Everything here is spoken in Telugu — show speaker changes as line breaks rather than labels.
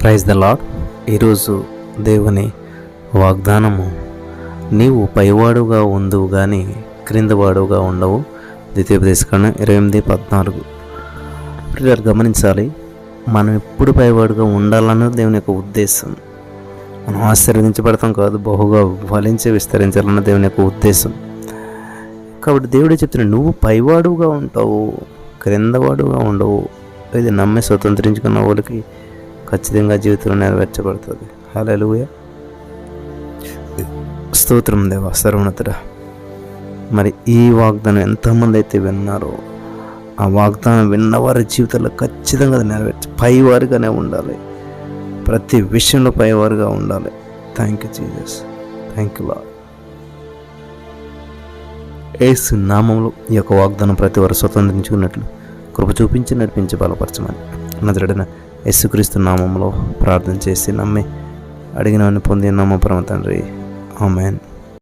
ప్రైజ్ ద లాడ్ ఈరోజు దేవుని వాగ్దానము నీవు పైవాడుగా ఉందువు కానీ క్రిందవాడుగా ఉండవు. ద్వితీయోపదేశకాండ ఇరవై ఎనిమిది పద్నాలుగు. ఇప్పుడు గమనించాలి మనం ఎప్పుడు పైవాడుగా ఉండాలన్నది దేవుని యొక్క ఉద్దేశం. మనం ఆశీర్వదించబడతాం కాదు బహుగా ఫలించి విస్తరించాలన్న దేవుని యొక్క ఉద్దేశం. కాబట్టి దేవుడే చెప్తున్నాడు నువ్వు పైవాడుగా ఉంటావు క్రిందవాడుగా ఉండవు. ఇది నమ్మి స్వతంత్రించుకున్న వాళ్ళకి ఖచ్చితంగా జీవితంలో నెరవేర్చబడుతుంది. హల్లెలూయా స్తోత్రం దేవ సర్వనతుడా మరి ఈ వాగ్దానం ఎంతమంది అయితే విన్నారో ఆ వాగ్దానం విన్నవారి జీవితంలో ఖచ్చితంగా అది నెరవేర్చ పైవారిగానే ఉండాలి. ప్రతి విషయంలో పైవారుగా ఉండాలి. Thank you Jesus thank you Lord Yesu నామంలో ఈ యొక్క వాగ్దానం ప్రతి వారు స్వతంత్రించుకున్నట్లు కృప చూపించి నడిపించి బలపరచమని. నదుడైన యేసుక్రీస్తు నామంలో ప్రార్థన చేసి నమ్మి అడిగినవన్నీ పొంది నమ్మ పరమ తండ్రి. ఆమెన్.